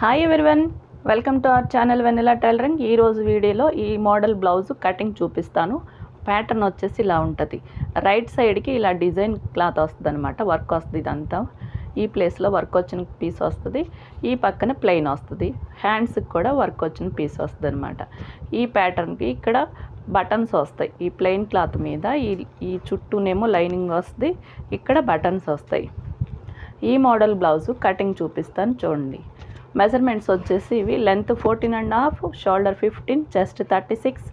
Hi everyone welcome to our channel vanilla tailoring ఈరోజు వీడియోలో ఈ మోడల్ బ్లౌజ్ కటింగ్ చూపిస్తాను. ప్యాటర్న్ వచ్చేసి ఇలా ఉంటుంది. రైట్ సైడ్కి ఇలా డిజైన్ క్లాత్ వస్తుంది అనమాట వర్క్ వస్తుంది ఇదంతా. ఈ ప్లేస్లో వర్క్ వచ్చిన పీస్ వస్తుంది. ఈ పక్కన ప్లెయిన్ వస్తుంది. హ్యాండ్స్కి కూడా వర్క్ వచ్చిన పీస్ వస్తుంది అనమాట ఈ ప్యాటర్న్కి ఇక్కడ బటన్స్ వస్తాయి. ఈ ప్లెయిన్ క్లాత్ మీద ఈ ఈ చుట్టూనేమో లైనింగ్ వస్తుంది. ఇక్కడ బటన్స్ వస్తాయి. ఈ మోడల్ బ్లౌజు కటింగ్ చూపిస్తాను చూడండి. మెజర్మెంట్స్ వచ్చేసి ఇవి. Length fourteen and half shoulder fifteen chest thirty six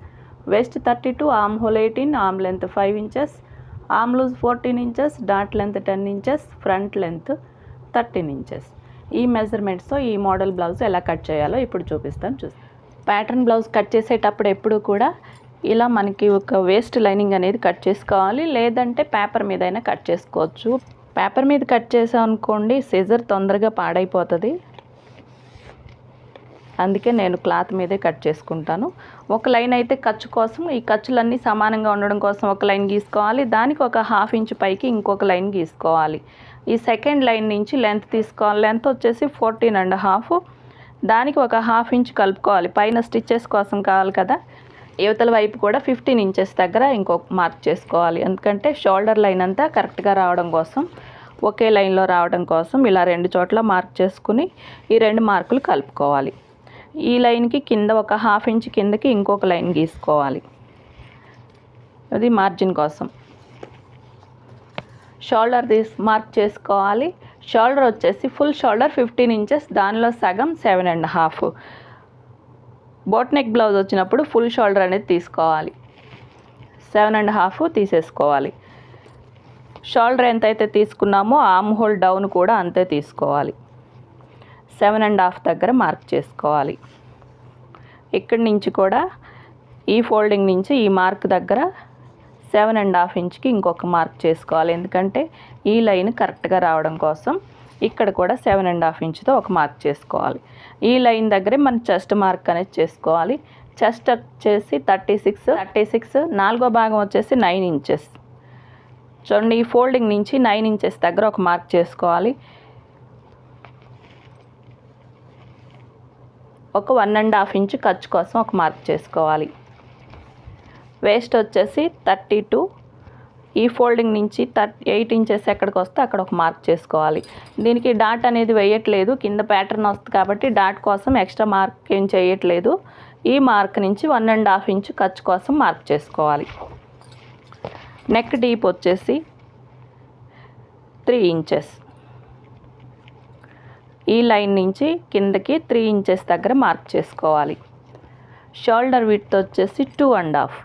waist thirty two arm hole eighteen arm length five inches arm loose fourteen inches dot length ten inches front length thirteen inches. ఈ మెజర్మెంట్స్తో ఈ model blouse ఎలా cut చేయాలో ఇప్పుడు చూపిస్తాను. చూసి pattern blouse cut చేసేటప్పుడు ఎప్పుడు కూడా ఇలా మనకి ఒక వేస్ట్ లైనింగ్ అనేది కట్ చేసుకోవాలి. లేదంటే పేపర్ మీద అయినా కట్ చేసుకోవచ్చు. పేపర్ మీద కట్ చేసాం అనుకోండి సిజర్ తొందరగా పాడైపోతుంది. అందుకే నేను క్లాత్ మీదే కట్ చేసుకుంటాను. ఒక లైన్ అయితే ఖర్చు కోసం ఈ ఖర్చులన్నీ సమానంగా ఉండడం కోసం ఒక లైన్ గీసుకోవాలి. దానికి ఒక హాఫ్ ఇంచ్ పైకి ఇంకొక లైన్ గీసుకోవాలి. ఈ సెకండ్ లైన్ నుంచి లెంత్ తీసుకోవాలి. లెంత్ వచ్చేసి ఫోర్టీన్ అండ్ హాఫ్. దానికి ఒక హాఫ్ ఇంచ్ కలుపుకోవాలి. పైన స్టిచ్చెస్ కోసం కావాలి కదా. యువతల వైపు కూడా ఫిఫ్టీన్ ఇంచెస్ దగ్గర ఇంకొక మార్క్ చేసుకోవాలి. ఎందుకంటే షోల్డర్ లైన్ అంతా కరెక్ట్గా రావడం కోసం ఒకే లైన్లో రావడం కోసం ఇలా రెండు చోట్ల మార్క్ చేసుకుని ఈ రెండు మార్కులు కలుపుకోవాలి. ఈ లైన్కి కింద ఒక హాఫ్ ఇంచ్ కిందకి ఇంకొక లైన్ గీసుకోవాలి. అది మార్జిన్ కోసం. షోల్డర్ తీసి మార్క్ చేసుకోవాలి. షోల్డర్ వచ్చేసి ఫుల్ షోల్డర్ ఫిఫ్టీన్ ఇంచెస్ దానిలో సగం seven and half. Boat neck blouse వచ్చినప్పుడు ఫుల్ షోల్డర్ అనేది తీసుకోవాలి. సెవెన్ అండ్ హాఫ్ తీసేసుకోవాలి. షోల్డర్ ఎంతైతే తీసుకున్నామో ఆమ్ హోల్ డౌన్ కూడా అంతే తీసుకోవాలి. సెవెన్ అండ్ హాఫ్ దగ్గర మార్క్ చేసుకోవాలి. ఇక్కడి నుంచి కూడా ఈ ఫోల్డింగ్ నుంచి ఈ మార్క్ దగ్గర సెవెన్ అండ్ హాఫ్ ఇంచ్కి ఇంకొక మార్క్ చేసుకోవాలి. ఎందుకంటే ఈ లైన్ కరెక్ట్గా రావడం కోసం ఇక్కడ కూడా సెవెన్ అండ్ హాఫ్ ఇంచ్తో ఒక మార్క్ చేసుకోవాలి. ఈ లైన్ దగ్గరే మనం చెస్ట్ మార్క్ అనేది చేసుకోవాలి. చెస్ట్ వచ్చేసి థర్టీ సిక్స్ థర్టీ సిక్స్ నాలుగో భాగం వచ్చేసి నైన్ ఇంచెస్. చూడండి ఈ ఫోల్డింగ్ నుంచి నైన్ ఇంచెస్ దగ్గర ఒక మార్క్ చేసుకోవాలి. ఒక వన్ అండ్ హాఫ్ ఇంచ్ ఖర్చు కోసం ఒక మార్క్ చేసుకోవాలి. వేస్ట్ వచ్చేసి థర్టీ టూ. ఈ ఫోల్డింగ్ నుంచి థర్టీ ఎయిట్ ఇంచెస్ ఎక్కడికి వస్తే అక్కడ ఒక మార్క్ చేసుకోవాలి. దీనికి డాట్ అనేది వేయట్లేదు కింద ప్యాటర్న్ వస్తుంది కాబట్టి డాట్ కోసం ఎక్స్ట్రా మార్క్ ఏం చేయట్లేదు. ఈ మార్క్ నుంచి వన్ అండ్ హాఫ్ ఇంచ్ ఖర్చు కోసం మార్క్ చేసుకోవాలి. నెక్ డీప్ వచ్చేసి త్రీ ఇంచెస్. ఈ లైన్ నుంచి కిందకి త్రీ ఇంచెస్ దగ్గర మార్క్ చేసుకోవాలి. షోల్డర్ విత్ వచ్చేసి two and half.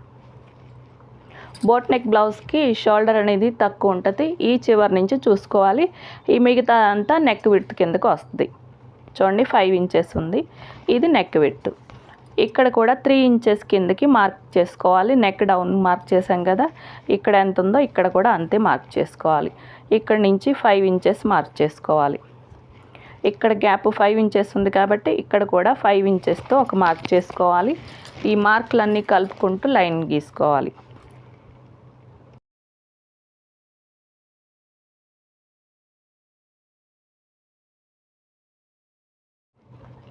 Boat neck బ్లౌజ్కి షోల్డర్ అనేది తక్కువ ఉంటుంది. ఈ చివరి నుంచి చూసుకోవాలి. ఈ మిగతా అంతా నెక్ విత్ కిందకు వస్తుంది. చూడండి ఫైవ్ ఇంచెస్ ఉంది. ఇది నెక్ విత్ ఇక్కడ కూడా త్రీ ఇంచెస్ కిందకి మార్క్ చేసుకోవాలి. నెక్ డౌన్ మార్క్ చేసాం కదా ఇక్కడ ఎంత ఉందో ఇక్కడ కూడా అంతే మార్క్ చేసుకోవాలి. ఇక్కడ నుంచి ఫైవ్ ఇంచెస్ మార్క్ చేసుకోవాలి. ఇక్కడ గ్యాప్ ఫైవ్ ఇంచెస్ ఉంది కాబట్టి ఇక్కడ కూడా ఫైవ్ ఇంచెస్తో ఒక మార్క్ చేసుకోవాలి. ఈ మార్కులన్నీ కలుపుకుంటూ లైన్ గీసుకోవాలి.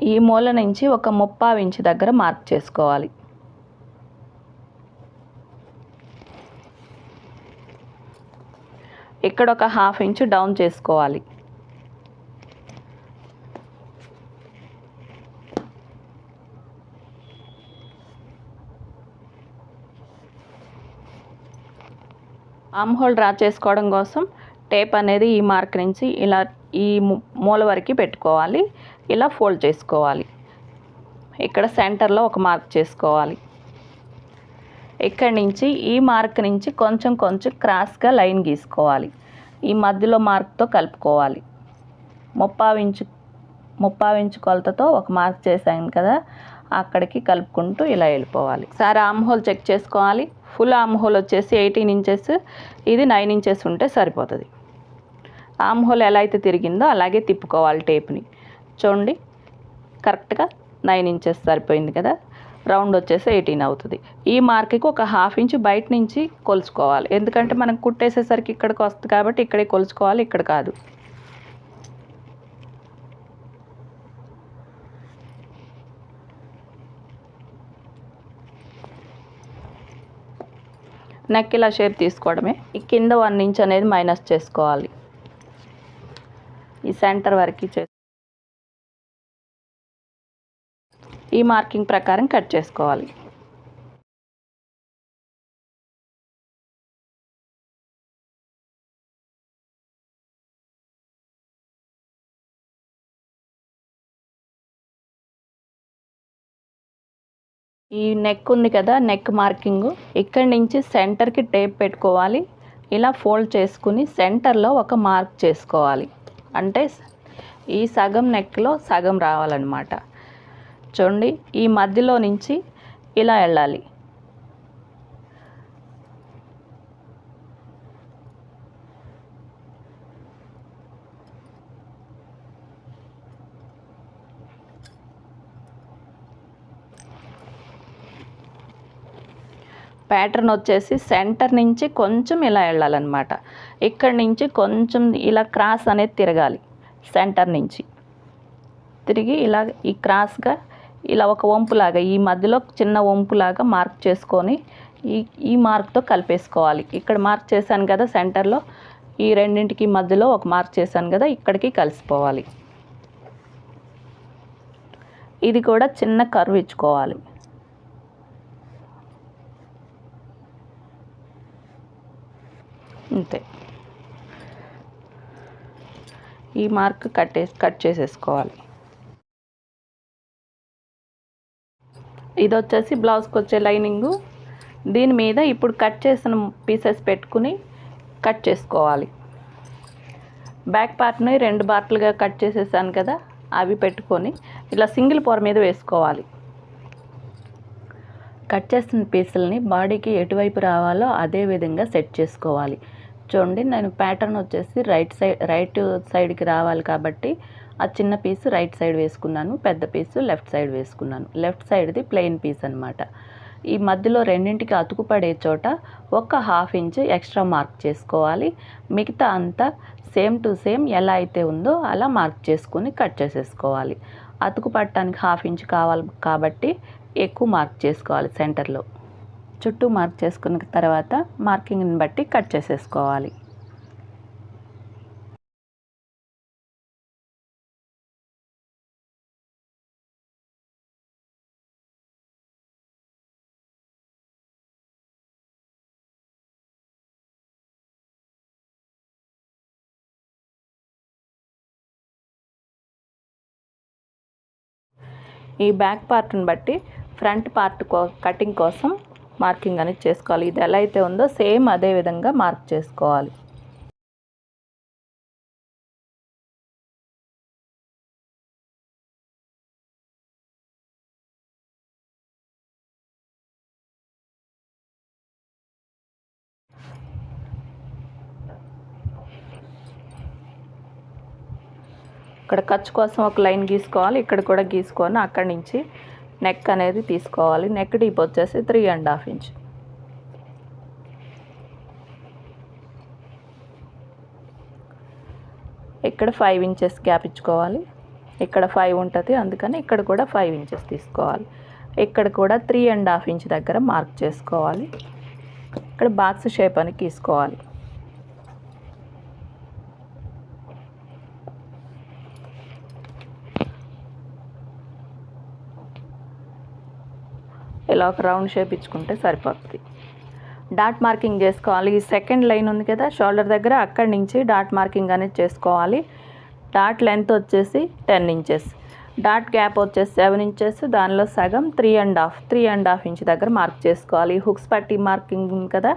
ఈ మూల నుంచి ఒక ముప్పావు ఇంచు దగ్గర మార్క్ చేసుకోవాలి. ఇక్కడ ఒక హాఫ్ ఇంచు డౌన్ చేసుకోవాలి. ఆమ్ హోల్ డ్రా చేసుకోవడం కోసం టేప్ అనేది ఈ మార్క్ నుంచి ఇలా ఈ మూల వరకు పెట్టుకోవాలి. ఇలా ఫోల్డ్ చేసుకోవాలి. ఇక్కడ సెంటర్లో ఒక మార్క్ చేసుకోవాలి. ఇక్కడి నుంచి ఈ మార్క్ నుంచి కొంచెం కొంచెం క్రాస్గా లైన్ గీసుకోవాలి. ఈ మధ్యలో మార్క్తో కలుపుకోవాలి. ముప్పావు ఇంచు ముప్పావు ఇంచు కొలతతో ఒక మార్క్ చేశాను కదా అక్కడికి కలుపుకుంటూ ఇలా వెళ్ళిపోవాలి. సార్ ఆమ్ హోల్ చెక్ చేసుకోవాలి. ఫుల్ ఆమ్ హోల్ వచ్చేసి ఎయిటీన్ ఇంచెస్. ఇది నైన్ ఇంచెస్ ఉంటే సరిపోతుంది. ఆమ్ హోల్ ఎలా అయితే తిరిగిందో అలాగే తిప్పుకోవాలి టేప్ని. చూడండి కరెక్ట్గా నైన్ ఇంచెస్ సరిపోయింది కదా. రౌండ్ వచ్చేసి ఎయిటీన్ అవుతుంది. ఈ మార్క్కి ఒక హాఫ్ ఇంచ్ బయట నుంచి కొలుచుకోవాలి. ఎందుకంటే మనం కుట్టేసేసరికి ఇక్కడికి వస్తుంది కాబట్టి ఇక్కడే కొలుచుకోవాలి ఇక్కడ కాదు. నెక్ ఇలా షేప్ తీసుకోవడమే. ఈ కింద వన్ ఇంచ్ అనేది మైనస్ చేసుకోవాలి. ఈ సెంటర్ వరకు చే ఈ మార్కింగ్ ప్రకారం కట్ చేసుకోవాలి. ఈ నెక్ ఉంది కదా నెక్ మార్కింగ్ ఇక్కడి నుంచి సెంటర్కి టేప్ పెట్టుకోవాలి. ఇలా ఫోల్డ్ చేసుకుని సెంటర్లో ఒక మార్క్ చేసుకోవాలి. అంటే ఈ సగం నెక్లో సగం రావాలన్నమాట. చూడండి ఈ మధ్యలో నుంచి ఇలా వెళ్ళాలి. ప్యాటర్న్ వచ్చేసి సెంటర్ నుంచి కొంచెం ఇలా వెళ్ళాలన్నమాట. ఇక్కడ నుంచి కొంచెం ఇలా క్రాస్ అనేది తిరగాలి సెంటర్ నుంచి. తిరిగి ఇలా ఈ క్రాస్గా ఇలా ఒక వంపులాగా ఈ మధ్యలో చిన్న వంపులాగా మార్క్ చేసుకొని ఈ ఈ మార్క్తో కలిపేసుకోవాలి. ఇక్కడ మార్క్ చేశాను కదా సెంటర్లో ఈ రెండింటికి మధ్యలో ఒక మార్క్ చేశాను కదా ఇక్కడికి కలిసిపోవాలి. ఇది కూడా చిన్న కర్వ్ ఇచ్చుకోవాలి. అంతే. ఈ మార్క్ కట్టే కట్ చేసేసుకోవాలి. ఇది వచ్చేసి బ్లౌజ్కి వచ్చే లైనింగు. దీని మీద ఇప్పుడు కట్ చేసిన పీసెస్ పెట్టుకుని కట్ చేసుకోవాలి. బ్యాక్ పార్ట్ని రెండు పార్ట్లుగా కట్ చేసేసాను కదా అవి పెట్టుకొని ఇలా సింగిల్ పొర మీద వేసుకోవాలి. కట్ చేసిన పీసులని బాడీకి ఎటువైపు రావాలో అదే విధంగా సెట్ చేసుకోవాలి. చూడండి నేను ప్యాటర్న్ వచ్చేసి రైట్ సైడ్ రైట్ సైడ్కి రావాలి కాబట్టి ఆ చిన్న పీసు రైట్ సైడ్ వేసుకున్నాను పెద్ద పీసు లెఫ్ట్ సైడ్ వేసుకున్నాను. లెఫ్ట్ సైడ్ది ప్లెయిన్ పీస్ అనమాట ఈ మధ్యలో రెండింటికి అతుకుపడే చోట ఒక హాఫ్ ఇంచ్ ఎక్స్ట్రా మార్క్ చేసుకోవాలి. మిగతా అంతా సేమ్ టు సేమ్ ఎలా అయితే ఉందో అలా మార్క్ చేసుకొని కట్ చేసేసుకోవాలి. అతుకు పట్టడానికి హాఫ్ ఇంచ్ కావాలి కాబట్టి ఎక్కువ మార్క్ చేసుకోవాలి సెంటర్లో చుట్టూ మార్క్ చేసుకున్న తర్వాత మార్కింగ్ని బట్టి కట్ చేసేసుకోవాలి. ఈ బ్యాక్ పార్ట్ని బట్టి ఫ్రంట్ పార్ట్ కో కటింగ్ కోసం మార్కింగ్ అనేది చేసుకోవాలి. ఇది ఎలా అయితే ఉందో సేమ్ అదే విధంగా మార్క్ చేసుకోవాలి. ఇక్కడ ఖర్చు కోసం ఒక లైన్ గీసుకోవాలి. ఇక్కడ కూడా గీసుకొని అక్కడి నుంచి నెక్ అనేది తీసుకోవాలి. నెక్ డీప్ వచ్చేసి త్రీ అండ్ హాఫ్ ఇంచ్ ఇక్కడ ఫైవ్ ఇంచెస్ గ్యాప్ ఇచ్చుకోవాలి. ఇక్కడ ఫైవ్ ఉంటుంది. అందుకని ఇక్కడ కూడా ఫైవ్ ఇంచెస్ తీసుకోవాలి. ఇక్కడ కూడా త్రీ అండ్ హాఫ్ ఇంచ్ దగ్గర మార్క్ చేసుకోవాలి. ఇక్కడ బాక్స్ షేప్ అని తీసుకోవాలి. ఇలా ఒక రౌండ్ షేప్ ఇచ్చుకుంటే సరిపోతుంది. డాట్ మార్కింగ్ చేసుకోవాలి. ఈ సెకండ్ లైన్ ఉంది కదా షోల్డర్ దగ్గర అక్కడి నుంచి డాట్ మార్కింగ్ అనేది చేసుకోవాలి. డాట్ లెంత్ వచ్చేసి టెన్ ఇంచెస్. డాట్ గ్యాప్ వచ్చేసి సెవెన్ ఇంచెస్. దానిలో సగం three and half. Three and half inch దగ్గర మార్క్ చేసుకోవాలి. హుక్స్ పట్టి మార్కింగ్ కదా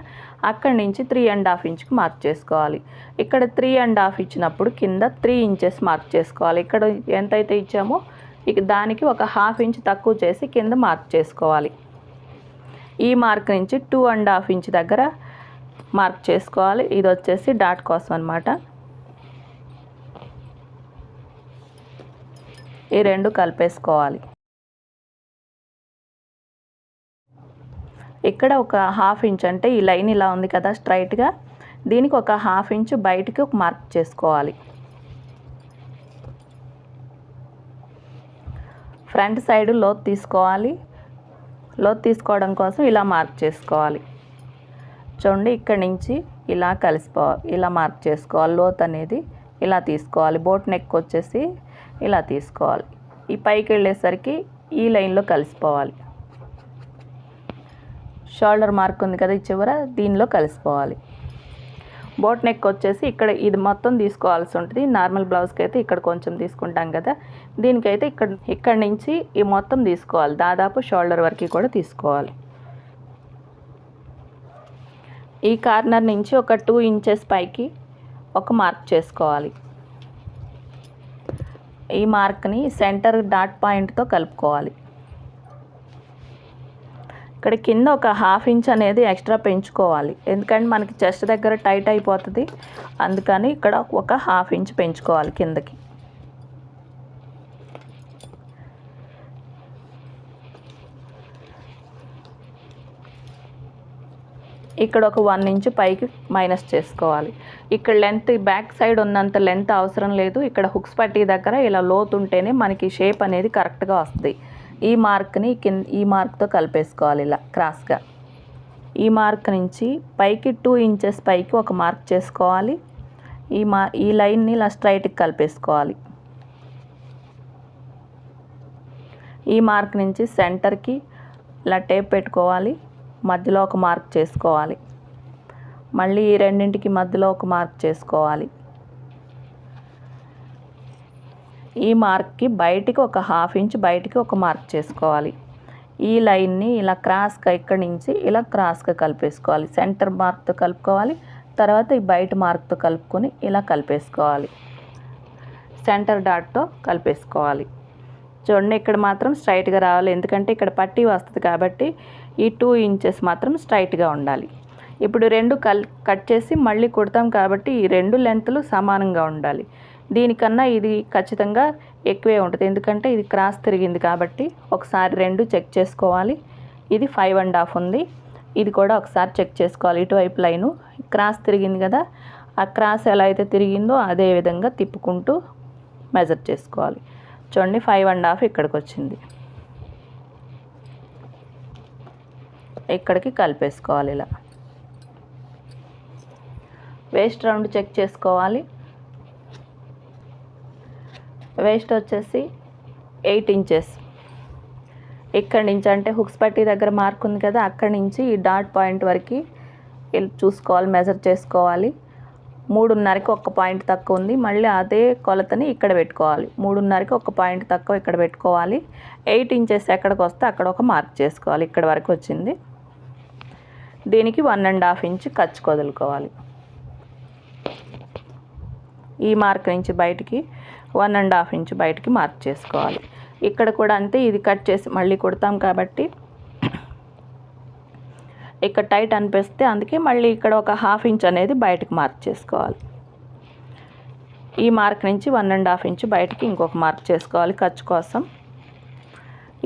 అక్కడి నుంచి త్రీ అండ్ హాఫ్ ఇంచ్కి మార్క్ చేసుకోవాలి. ఇక్కడ త్రీ అండ్ హాఫ్ ఇచ్చినప్పుడు కింద త్రీ ఇంచెస్ మార్క్ చేసుకోవాలి. ఇక్కడ ఎంతైతే ఇచ్చామో ఇక దానికి ఒక హాఫ్ ఇంచ్ తక్కువ చేసి కింద మార్క్ చేసుకోవాలి. ఈ మార్క్ నుంచి టూ అండ్ హాఫ్ ఇంచ్ దగ్గర మార్క్ చేసుకోవాలి. ఇది వచ్చేసి డాట్ కోసం అనమాట ఈ రెండు కలిపేసుకోవాలి. ఇక్కడ ఒక హాఫ్ ఇంచ్ అంటే ఈ లైన్ ఇలా ఉంది కదా స్ట్రైట్గా దీనికి ఒక హాఫ్ ఇంచ్ బయటికి ఒక మార్క్ చేసుకోవాలి. ఫ్రంట్ సైడ్ లోతు తీసుకోవాలి. లోతు తీసుకోవడం కోసం ఇలా మార్క్ చేసుకోవాలి. చూడండి ఇక్కడి నుంచి ఇలా కలిసిపోవాలి ఇలా మార్క్ చేసుకోవాలి. లోత్ అనేది ఇలా తీసుకోవాలి. బోట్ నెక్ వచ్చేసి ఇలా తీసుకోవాలి. ఈ పైకి వెళ్ళేసరికి ఈ లైన్లో కలిసిపోవాలి. షోల్డర్ మార్క్ ఉంది కదా ఈ చివర దీనిలో కలిసిపోవాలి. బోట్ నెక్ వచ్చేసి ఇక్కడ ఇది మొత్తం తీసుకోవాల్సి ఉంటుంది. నార్మల్ బ్లౌజ్కి అయితే ఇక్కడ కొంచెం తీసుకుంటాం కదా. దీనికైతే ఇక్కడ ఇక్కడ నుంచి ఈ మొత్తం తీసుకోవాలి. దాదాపు షోల్డర్ వరకు కూడా తీసుకోవాలి. ఈ కార్నర్ నుంచి ఒక టూ ఇంచెస్ పైకి ఒక మార్క్ చేసుకోవాలి. ఈ మార్క్ని సెంటర్ డాట్ పాయింట్తో కలుపుకోవాలి. ఇక్కడ కింద ఒక హాఫ్ ఇంచ్ అనేది ఎక్స్ట్రా పెంచుకోవాలి. ఎందుకంటే మనకి చెస్ట్ దగ్గర టైట్ అయిపోతుంది. అందుకని ఇక్కడ ఒక హాఫ్ ఇంచ్ పెంచుకోవాలి కిందకి. ఇక్కడ ఒక వన్ ఇంచ్ పైకి మైనస్ చేసుకోవాలి. ఇక్కడ లెంత్ బ్యాక్ సైడ్ ఉన్నంత లెంత్ అవసరం లేదు. ఇక్కడ హుక్స్ పట్టి దగ్గర ఇలా లోతు ఉంటేనే మనకి షేప్ అనేది కరెక్ట్గా వస్తుంది. ఈ మార్క్ని కింద ఈ మార్క్తో కలిపేసుకోవాలి ఇలా క్రాస్గా. ఈ మార్క్ నుంచి పైకి టూ ఇంచెస్ పైకి ఒక మార్క్ చేసుకోవాలి. ఈ మా ఈ లైన్ని ఇలా స్ట్రైట్కి కలిపేసుకోవాలి. ఈ మార్క్ నుంచి సెంటర్కి ఇలా టేప్ పెట్టుకోవాలి. మధ్యలో ఒక మార్క్ చేసుకోవాలి. మళ్ళీ ఈ రెండింటికి మధ్యలో ఒక మార్క్ చేసుకోవాలి. ఈ మార్క్కి బయటికి ఒక హాఫ్ ఇంచ్ బయటికి ఒక మార్క్ చేసుకోవాలి. ఈ లైన్ని ఇలా క్రాస్గా ఇక్కడి నుంచి ఇలా క్రాస్గా కలిపేసుకోవాలి. సెంటర్ మార్క్తో కలుపుకోవాలి. తర్వాత ఈ బయట మార్క్తో కలుపుకొని ఇలా కలిపేసుకోవాలి. సెంటర్ డాట్తో కలిపేసుకోవాలి. చూడండి ఇక్కడ మాత్రం స్ట్రైట్గా రావాలి. ఎందుకంటే ఇక్కడ పట్టీ వస్తుంది కాబట్టి ఈ టూ ఇంచెస్ మాత్రం స్ట్రైట్గా ఉండాలి. ఇప్పుడు రెండు కల్ కట్ చేసి మళ్ళీ కుడతాం కాబట్టి ఈ రెండు లెంత్లు సమానంగా ఉండాలి. దీనికన్నా ఇది ఖచ్చితంగా ఎక్కువే ఉంటుంది. ఎందుకంటే ఇది క్రాస్ తిరిగింది కాబట్టి ఒకసారి రెండు చెక్ చేసుకోవాలి. ఇది ఫైవ్ అండ్ హాఫ్ ఉంది. ఇది కూడా ఒకసారి చెక్ చేసుకోవాలి. ఇటువైపు లైను క్రాస్ తిరిగింది కదా ఆ క్రాస్ ఎలా అయితే తిరిగిందో అదే విధంగా తిప్పుకుంటూ మెజర్ చేసుకోవాలి. చూడండి ఫైవ్ అండ్ హాఫ్ ఇక్కడికి వచ్చింది. ఇక్కడికి కలిపేసుకోవాలి ఇలా. వేస్ట్ రౌండ్ చెక్ చేసుకోవాలి. వేస్ట్ వచ్చేసి ఎయిట్ ఇంచెస్ ఇక్కడి నుంచి అంటే హుక్స్ పట్టి దగ్గర మార్క్ ఉంది కదా అక్కడి నుంచి ఈ డాట్ పాయింట్ వరకు చూసుకోవాలి మెజర్ చేసుకోవాలి. మూడున్నరకి ఒక పాయింట్ తక్కువ ఉంది మళ్ళీ అదే కొలతని ఇక్కడ పెట్టుకోవాలి. మూడున్నరకి ఒక పాయింట్ తక్కువ ఇక్కడ పెట్టుకోవాలి. ఎయిట్ ఇంచెస్ ఎక్కడికి వస్తే అక్కడ ఒక మార్క్ చేసుకోవాలి ఇక్కడ వరకు వచ్చింది. దీనికి వన్ అండ్ హాఫ్ ఇంచ్ ఖర్చు వదులుకోవాలి ఈ మార్క్ నుంచి బయటికి వన్ అండ్ హాఫ్ ఇంచ్ బయటికి మార్క్ చేసుకోవాలి. ఇక్కడ కూడా అంతే ఇది కట్ చేసి మళ్ళీ కుడతాం కాబట్టి ఇక్కడ టైట్ అనిపిస్తే అందుకే మళ్ళీ ఇక్కడ ఒక హాఫ్ ఇంచ్ అనేది బయటకు మార్క్ చేసుకోవాలి. ఈ మార్క్ నుంచి వన్ అండ్ హాఫ్ ఇంచ్ బయటికి ఇంకొక మార్క్ చేసుకోవాలి ఖర్చు కోసం.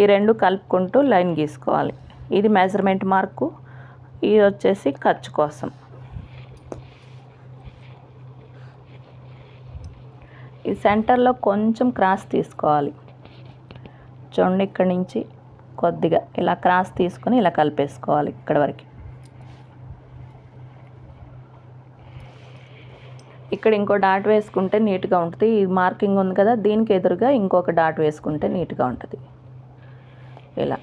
ఈ రెండు కలుపుకుంటూ లైన్ గీసుకోవాలి. ఇది మెజర్మెంట్ మార్కు ఇది వచ్చేసి ఖర్చు కోసం. ఈ సెంటర్లో కొంచెం క్రాస్ తీసుకోవాలి. చూడండి ఇక్కడి నుంచి కొద్దిగా ఇలా క్రాస్ తీసుకొని ఇలా కలిపేసుకోవాలి ఇక్కడ వరకు. ఇక్కడ ఇంకో డాట్ వేసుకుంటే నీట్గా ఉంటుంది. ఈ మార్కింగ్ ఉంది కదా దీనికి ఎదురుగా ఇంకొక డాట్ వేసుకుంటే నీట్గా ఉంటుంది. ఇలా.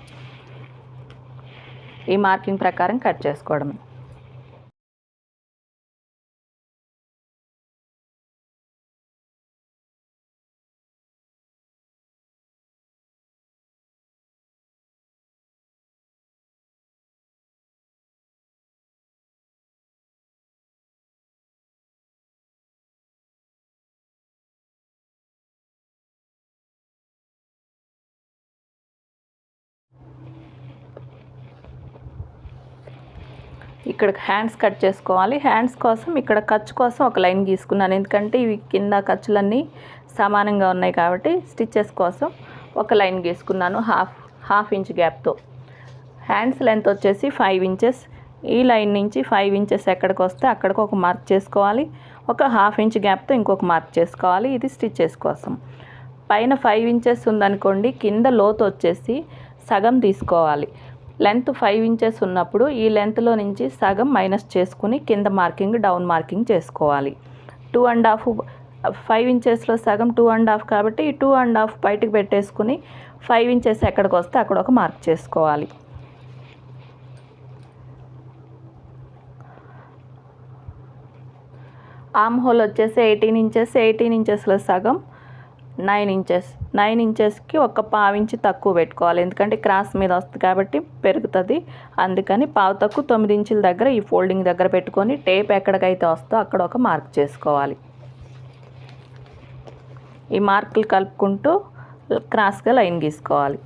ఈ మార్కింగ్ ప్రకారం కట్ చేసుకోవడమే. ఇక్కడ హ్యాండ్స్ కట్ చేసుకోవాలి. హ్యాండ్స్ కోసం ఇక్కడ ఖర్చు కోసం ఒక లైన్ గీసుకున్నాను. ఎందుకంటే ఇవి కింద ఖర్చులన్నీ సమానంగా ఉన్నాయి కాబట్టి స్టిచ్చెస్ కోసం ఒక లైన్ గీసుకున్నాను హాఫ్ హాఫ్ ఇంచ్ గ్యాప్తో. హ్యాండ్స్ లెంత్ వచ్చేసి ఫైవ్ ఇంచెస్. ఈ లైన్ నుంచి ఫైవ్ ఇంచెస్ ఎక్కడికి వస్తే అక్కడికి ఒక మార్క్ చేసుకోవాలి. ఒక హాఫ్ ఇంచ్ గ్యాప్తో ఇంకొక మార్క్ చేసుకోవాలి. ఇది స్టిచ్చెస్ కోసం. పైన ఫైవ్ ఇంచెస్ ఉందనుకోండి కింద లోతు వచ్చేసి సగం తీసుకోవాలి. లెంత్ ఫైవ్ ఇంచెస్ ఉన్నప్పుడు ఈ లెంత్లో నుంచి సగం మైనస్ చేసుకుని కింద మార్కింగ్ డౌన్ మార్కింగ్ చేసుకోవాలి. టూ అండ్ హాఫ్ ఫైవ్ ఇంచెస్లో సగం టూ అండ్ హాఫ్ కాబట్టి ఈ టూ అండ్ హాఫ్ బయటకు పెట్టేసుకుని ఫైవ్ ఇంచెస్ ఎక్కడికి వస్తే అక్కడ ఒక మార్క్ చేసుకోవాలి. ఆమ్ హోల్ వచ్చేసి ఎయిటీన్ ఇంచెస్ ఎయిటీన్ ఇంచెస్లో సగం నైన్ ఇంచెస్. నైన్ ఇంచెస్కి ఒక పావు ఇంచు తక్కువ పెట్టుకోవాలి. ఎందుకంటే క్రాస్ మీద వస్తుంది కాబట్టి పెరుగుతుంది. అందుకని పావు తక్కువ తొమ్మిది ఇంచుల దగ్గర ఈ ఫోల్డింగ్ దగ్గర పెట్టుకొని టేప్ ఎక్కడికైతే వస్తో అక్కడ ఒక మార్క్ చేసుకోవాలి. ఈ మార్కులు కలుపుకుంటూ క్రాస్గా లైన్ గీసుకోవాలి.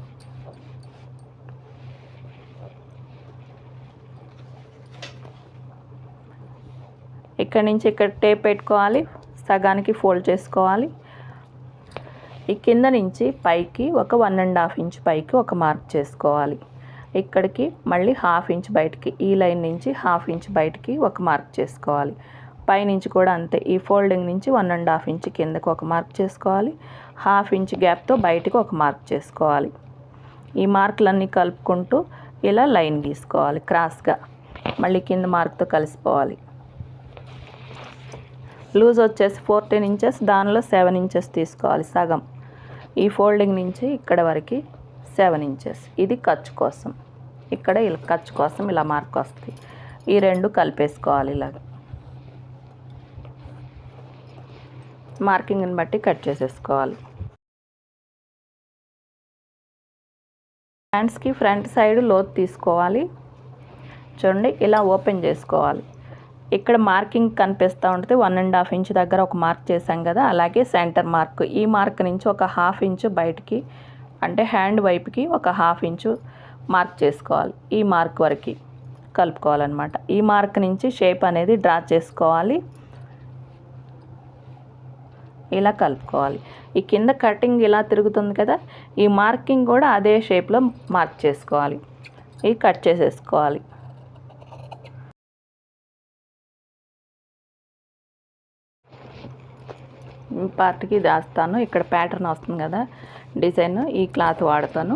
ఇక్కడ నుంచి ఇక్కడ టేప్ పెట్టుకోవాలి. సగానికి ఫోల్డ్ చేసుకోవాలి. ఈ కింద నుంచి పైకి ఒక వన్ అండ్ హాఫ్ ఇంచ్ పైకి ఒక మార్క్ చేసుకోవాలి. ఇక్కడికి మళ్ళీ హాఫ్ ఇంచ్ బయటికి ఈ లైన్ నుంచి హాఫ్ ఇంచ్ బయటికి ఒక మార్క్ చేసుకోవాలి. పైనుంచి కూడా అంతే ఈ ఫోల్డింగ్ నుంచి వన్ అండ్ హాఫ్ ఇంచ్ కిందకు ఒక మార్క్ చేసుకోవాలి. హాఫ్ ఇంచ్ గ్యాప్తో బయటకు ఒక మార్క్ చేసుకోవాలి. ఈ మార్కులన్నీ కలుపుకుంటూ ఇలా లైన్ గీసుకోవాలి క్రాస్గా. మళ్ళీ కింద మార్క్తో కలిసిపోవాలి. లూజ్ వచ్చేసి ఫోర్టీన్ ఇంచెస్ దానిలో సెవెన్ ఇంచెస్ తీసుకోవాలి సగం. ఈ ఫోల్డింగ్ నుంచి ఇక్కడ వరకు సెవెన్ ఇంచెస్. ఇది ఖర్చు కోసం. ఇక్కడ ఇలా ఖర్చు కోసం ఇలా మార్క్ వస్తుంది. ఈ రెండు కలిపేసుకోవాలి ఇలాగ మార్కింగ్ని బట్టి కట్ చేసేసుకోవాలి. హ్యాండ్స్కి ఫ్రంట్ సైడ్ లోతు తీసుకోవాలి. చూడండి ఇలా ఓపెన్ చేసుకోవాలి. ఇక్కడ మార్కింగ్ కనిపిస్తూ ఉంటుంది. వన్ అండ్ హాఫ్ ఇంచ్ దగ్గర ఒక మార్క్ చేసాం కదా అలాగే సెంటర్ మార్క్. ఈ మార్క్ నుంచి ఒక హాఫ్ ఇంచు బయటికి అంటే హ్యాండ్ వైపుకి ఒక హాఫ్ ఇంచు మార్క్ చేసుకోవాలి. ఈ మార్క్ వరకు కలుపుకోవాలన్నమాట. ఈ మార్క్ నుంచి షేప్ అనేది డ్రా చేసుకోవాలి. ఇలా కలుపుకోవాలి. ఈ కింద కటింగ్ ఇలా తిరుగుతుంది కదా ఈ మార్కింగ్ కూడా అదే షేప్లో మార్క్ చేసుకోవాలి. ఇది కట్ చేసేసుకోవాలి ఈ పార్ట్కి దాస్తాను ఇక్కడ ప్యాటర్న్ వస్తుంది కదా డిజైన్ ఈ క్లాత్ వాడతాను.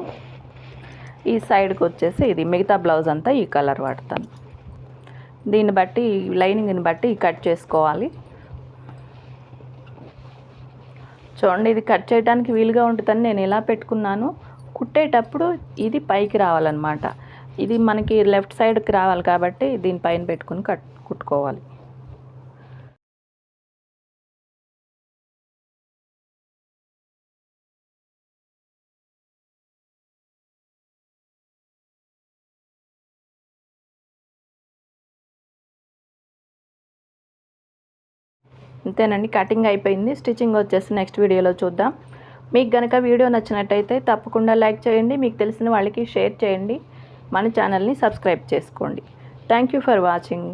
ఈ సైడ్కి వచ్చేసి ఇది మిగతా బ్లౌజ్ అంతా ఈ కలర్ వాడతాను. దీన్ని బట్టి లైనింగ్ని బట్టి కట్ చేసుకోవాలి. చూడండి ఇది కట్ చేయడానికి వీలుగా ఉంటుందని నేను ఇలా పెట్టుకున్నాను? కుట్టేటప్పుడు ఇది పైకి రావాలన్నమాట. ఇది మనకి లెఫ్ట్ సైడ్కి రావాలి కాబట్టి దీనిపైన పెట్టుకుని కట్ కుట్టుకోవాలి. అంతేనండి కటింగ్ అయిపోయింది. స్టిచ్చింగ్ వచ్చేసి నెక్స్ట్ వీడియోలో చూద్దాం. మీకు కనుక వీడియో నచ్చినట్టయితే తప్పకుండా లైక్ చేయండి. మీకు తెలిసిన వాళ్ళకి షేర్ చేయండి. మన ఛానల్ని సబ్స్క్రైబ్ చేసుకోండి. Thank you for watching